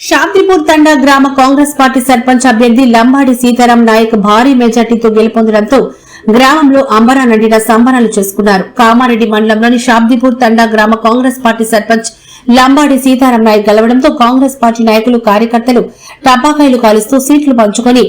శాంతిపూర్ తండా గ్రామ కాంగ్రెస్ పార్టీ సర్పంచ్ అభ్యర్థి లంబాడి సీతారాం నాయక్ భారీ మెజార్టీతో గెలుపొందడంతో గ్రామంలో అంబరా నడిన సంబరాలు చేసుకున్నారు. కామారెడ్డి మండలంలోని శాబ్దిపూర్ తండా గ్రామ కాంగ్రెస్ పార్టీ సర్పంచ్ లంబాడి సీతారాం నాయక్ గెలవడంతో కాంగ్రెస్ పార్టీ నాయకులు కార్యకర్తలు టపాకాయలు కాలుస్తూ సీట్లు పంచుకొని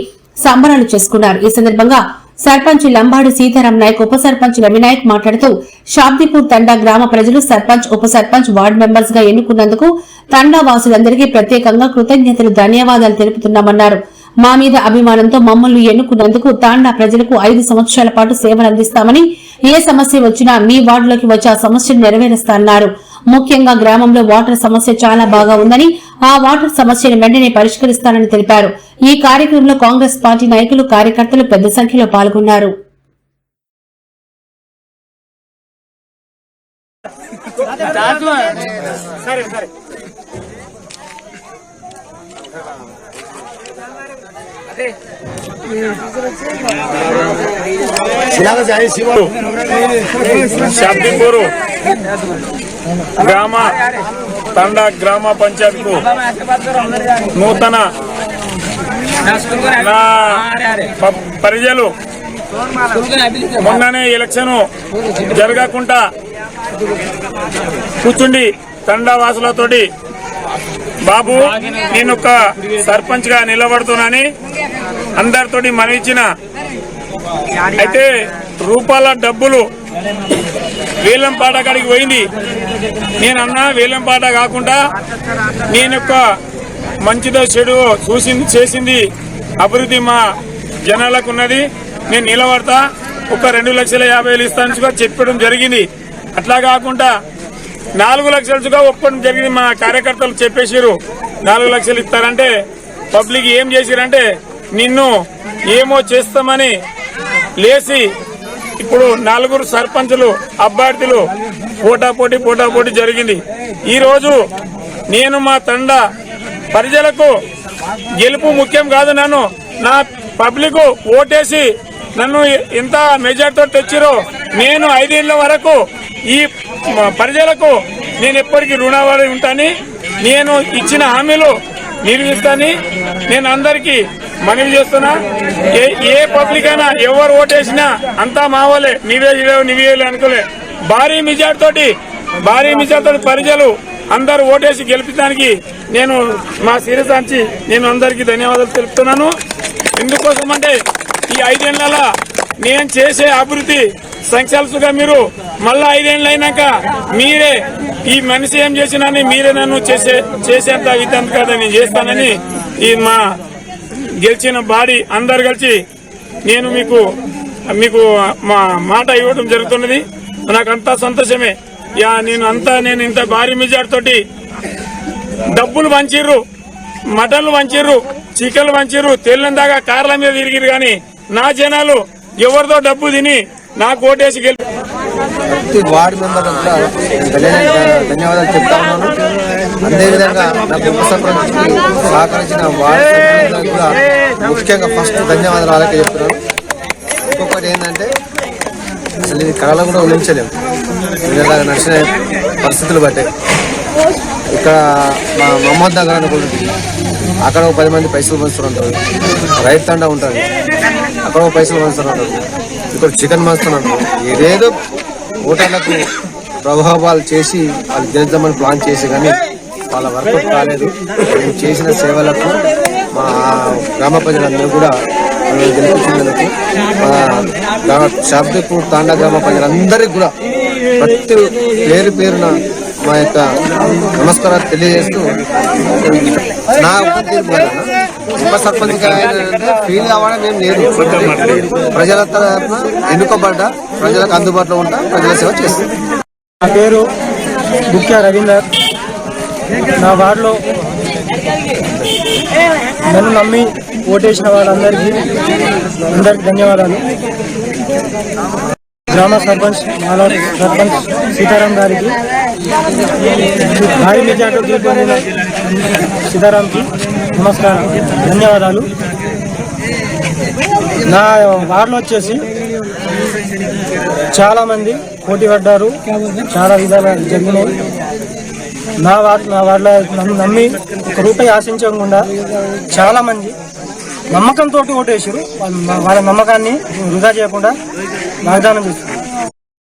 సంబరాలు చేసుకున్నారు. ఈ సందర్భంగా సర్పంచ్ లంబాడి సీతారాం నాయక్ ఉప సర్పంచ్ రవినాయక్ మాట్లాడుతూ షాబ్దిపూర్ తండా గ్రామ ప్రజలు సర్పంచ్ ఉప సర్పంచ్ వార్డు మెంబర్స్గా ఎన్నుకున్నందుకు తండా వాసులందరికీ ప్రత్యేకంగా కృతజ్ఞతలు ధన్యవాదాలు తెలుపుతున్నామన్నారు. మా మీద అభిమానంతో మమ్మల్ని ఎన్నుకున్నందుకు తాండా ప్రజలకు ఐదు సంవత్సరాల పాటు సేవలు అందిస్తామని ఏ సమస్య వచ్చినా మీ వార్డులోకి వచ్చి ఆ సమస్యను నెరవేరుస్తాన్నారు ముఖ్యంగా గ్రామంలో వాటర్ సమస్య చాలా బాగా ఉందని ఆ వాటర్ సమస్యను వెంటనే పరిష్కరిస్తానని తెలిపారు. ఈ కార్యక్రమంలో కాంగ్రెస్ పార్టీ నాయకులు కార్యకర్తలు పెద్ద సంఖ్యలో పాల్గొన్నారు. శాబ్దిపూరు గ్రామ తండ గ్రామ పంచాయతీకు నూతన నా ప- ప్రజలు మొన్ననే ఎలక్షన్ జరగకుండా కూర్చుండి తండా వాసులతోటి బాబు నేను ఒక సర్పంచ్గా నిలబడుతున్నాని అందరితోటి మనవిచ్చిన. అయితే రూపాయల డబ్బులు వేలంపాట కాడికి పోయింది. నేను వేలంపాట కాకుండా నేను యొక్క మంచిదో చెడు చూసింది చేసింది అభివృద్ధి మా జనాలకు ఉన్నది. నేను నిలబడతా ఒక రెండు లక్షల యాభై వేలు ఇస్తాను చెప్పడం జరిగింది. అట్లా కాకుండా నాలుగు లక్షలుగా ఒప్పడం జరిగింది. మా కార్యకర్తలు చెప్పేసారు నాలుగు లక్షలు ఇస్తారంటే పబ్లిక్ ఏం చేసిరంటే నిన్ను ఏమో చేస్తామని లేచి ఇప్పుడు నలుగురు సర్పంచులు అభ్యర్థులు పోటాపోటీ పోటాపోటీ జరిగింది. ఈ రోజు నేను మా తండ ప్రజలకు గెలుపు ముఖ్యం కాదు నన్ను నా పబ్లిక్ ఓటేసి నన్ను ఎంత మెజార్టీతో తెచ్చిరో నేను ఐదేళ్ళ వరకు ఈ ప్రజలకు నేను ఎప్పటికీ రుణవాడి ఉంటాను నేను ఇచ్చిన హామీలు నిర్మిస్తాని నేను అందరికీ మనవి చేస్తున్నా? ఏ ఏ పబ్లిక్ అయినా ఎవరు ఓటేసినా అంతా మావలే నీవే ఇవ్వవు నీవే అనుకోలే. భారీ మెజార్టీ తోటి భారీ మెజార్టీ తోటి ప్రజలు అందరూ ఓటేసి గెలిపించడానికి నేను మా శిరసాంచి నేను అందరికీ ధన్యవాదాలు తెలుపుతున్నాను. ఎందుకోసం అంటే ఈ ఐదేళ్ళ నేను చేసే అభివృద్ధి సంఖ్యలుగా మీరు మళ్ళా ఐదేళ్ళు అయినాక మీరే ఈ మనిషి ఏం చేసినా మీరే నన్ను చేసే చేసేంత విధంగా కదా నేను చేస్తానని ఈ మా గెలిచిన బాడీ అందరు కలిసి నేను మీకు మీకు మా మాట ఇవ్వడం జరుగుతున్నది. నాకు అంతా సంతోషమే. యా నేను అంతా నేను ఇంత భారీ మెజార్టీతోటి డబ్బులు పంచిర్రు మటన్లు పంచిర్రు చికెన్లు పంచిర్రు తెల్లని దాకా కార్ల మీద తిరిగిరు కానీ నా జనాలు ఎవరితో డబ్బు తిని నాకు ఓటేసి గెలి ప్రతి వార్డు మెంబర్ కూడా ధన్యవాదాలు చెప్తా ఉన్నాను. అదేవిధంగా నాకు ఉప సర్పంచ్కి సహకరించిన వార్డు కూడా ముఖ్యంగా ఫస్ట్ ధన్యవాదాలు వాళ్ళకే చెప్తున్నాను. ఇంకొకటి ఏంటంటే అసలు ఇది కళలో కూడా ఊహించలేము ఇలాగ నడిచిన పరిస్థితులు బట్టే. ఇక్కడ మా మహమ్మద్ నగర్ అని కూడా అక్కడ ఒక పది మంది పైసలు పంచుతుంటారు రైతు తండా ఉంటుంది అక్కడ ఒక పైసలు పంచుతుంటారు ఇక్కడ చికెన్ పంచుతున్నారు ఏదేదో ఓటర్లకు ప్రభావాలు చేసి వాళ్ళు గెలుద్దామని ప్లాన్ చేసి కానీ వాళ్ళ వర్కౌట్ కాలేదు మేము చేసిన సేవలకు మా గ్రామ ప్రజలందరూ కూడా గెలిపించినందుకు మా శాబ్దపూర్ తాండా గ్రామ ప్రజలందరికీ కూడా ప్రతి పేరు పేరున మా యొక్క నమస్కారాలు తెలియజేస్తూ నా ఉప సర్పంచ్ ఫీల్ అవ్వడం ఏం లేదు. ప్రజల తరఫున ఎన్నుకోబడ్డా ప్రజలకు అందుబాటులో ఉంటా ప్రజల సేవ చేస్తుంది నా పేరు ముఖ్య రవీందర్. నా వార్డులో నన్ను నమ్మి ఓటేసిన వాళ్ళందరికీ అందరికీ ధన్యవాదాలు. గ్రామ సర్పంచ్ మాలా సర్పంచ్ సీతారాం గారికి భారీ మెజార్టీ గెలుపొందిన సీతారాంకి నమస్కారం. ధన్యవాదాలు. నా వార్డులో వచ్చేసి చాలా మంది పోటీ పడ్డారు చాలా విధాలు జరిగినాయి. నా వార్డు నా వార్డులో నన్ను నమ్మి ఒక రూపాయి ఆశించకుండా చాలా మంది నమ్మకంతో ఓటేసారు వాళ్ళ వాళ్ళ నమ్మకాన్ని వృధా చేయకుండా వాగ్దానం చేస్తారు